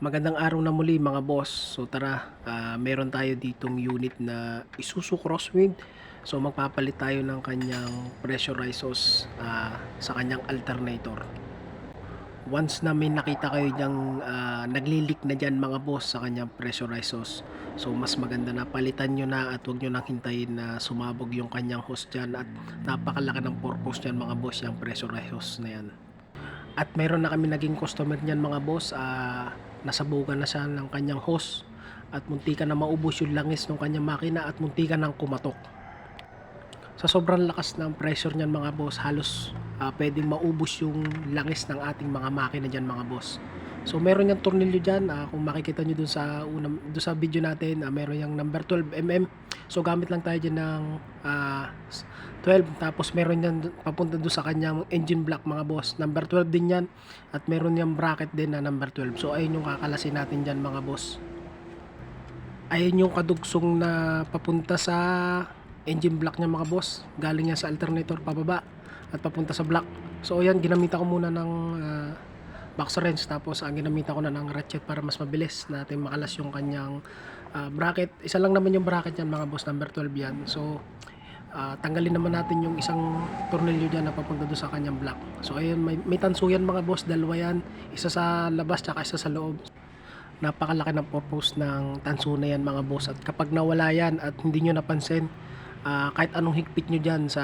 Magandang araw na muli mga boss. So tara, ah, meron tayo ditong unit na Isuzu Crosswind. So magpapalit tayo ng kanyang pressurized hose ah, sa kanyang alternator. Once na may nakita kayo diyang ah, naglilik na dyan mga boss sa kanyang pressurized hose. So mas maganda na palitan nyo na at huwag nyo nang hintayin na sumabog yung kanyang hose dyan at napakalaki ng purpose dyan mga boss yung pressurized hose na yan. At meron na kami naging customer niyan mga boss. Ah, nasabugan na siya ng kanyang hose at muntikan na maubos yung langis ng kanyang makina at muntikan ng kumatok. Sa sobrang lakas ng pressure niyan mga boss, halos ah, pwedeng maubos yung langis ng ating mga makina diyan mga boss. So meron yung tornilyo diyan, kung makikita niyo dun sa unang dun sa video natin, ah, meron yung number 12 mm. So gamit lang tayo diyan ng ah, 12 tapos meron yan papunta doon sa kanyang engine block mga boss. Number 12 din yan at meron yung bracket din na number 12. So ayun yung kakalasin natin diyan mga boss. Ayun yung kadugsong na papunta sa engine block niya mga boss. Galing yan sa alternator pababa at papunta sa block. So ayan, ginamitan ko muna ng ah, box wrench tapos ang ginamitan ko na ng ratchet para mas mabilis natin makalas yung kanyang ah, bracket. Isa lang naman yung bracket yan mga boss, number 12 yan. So ah, tanggalin naman natin yung isang tornilyo dyan na papunta doon sa kanyang block. So ayun, may, may tanso yan mga boss, dalawa yan. Isa sa labas tsaka isa sa loob napakalaki ng purpose ng tanso na yan mga boss at kapag nawala yan at hindi nyo napansin ah, kahit anong higpit nyo dyan sa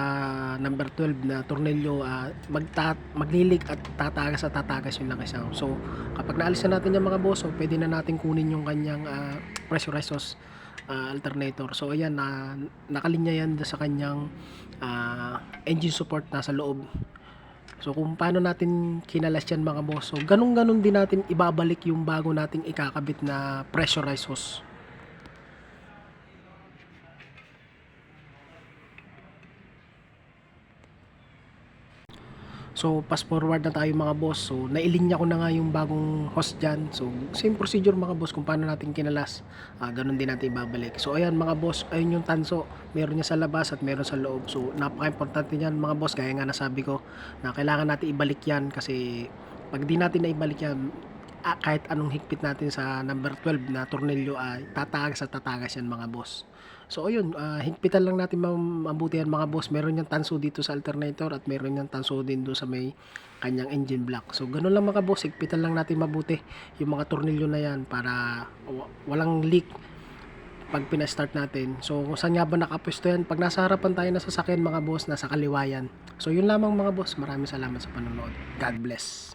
number 12 na tornilyo ah, magta- maglilig at tatagas at tatagas yung langis niya. so kapag naalisan natin yung mga boss so pwede na natin kunin yung kanyang ah, pressurized hose ah, alternator so ayan na nakalinya yan sa kanyang ah, engine support nasa loob So kung paano natin kinalas yan mga boss. So ganun-ganun din natin ibabalik yung bago nating ikakabit na pressurized hose. So fast forward na tayo mga boss. So nailinya ko na nga yung bagong hose dyan. So same procedure mga boss kung paano natin kinalas. Ah, ganun din natin ibabalik. So ayan mga boss, ayun yung tanso. Meron niya sa labas at meron sa loob. So napaka-importante niyan mga boss. Gaya nga nasabi ko na kailangan natin ibalik yan kasi pag di natin na ibalik yan, kahit anong higpit natin sa number 12 na tornilyo ay tatagas at tatagas yan mga boss. So ayun, ah, higpitan lang natin mabuti yan mga boss. Meron yung tanso dito sa alternator at meron yung tanso din doon sa may kanyang engine block. So ganun lang mga boss, higpitan lang natin mabuti yung mga tornilyo na yan para wa- walang leak pag pina-start natin. So kung saan nga ba nakapwesto yan? Pag nasa harapan tayo na sasakyan mga boss, nasa kaliwa yan. So yun lamang mga boss. Maraming salamat sa panonood. God bless.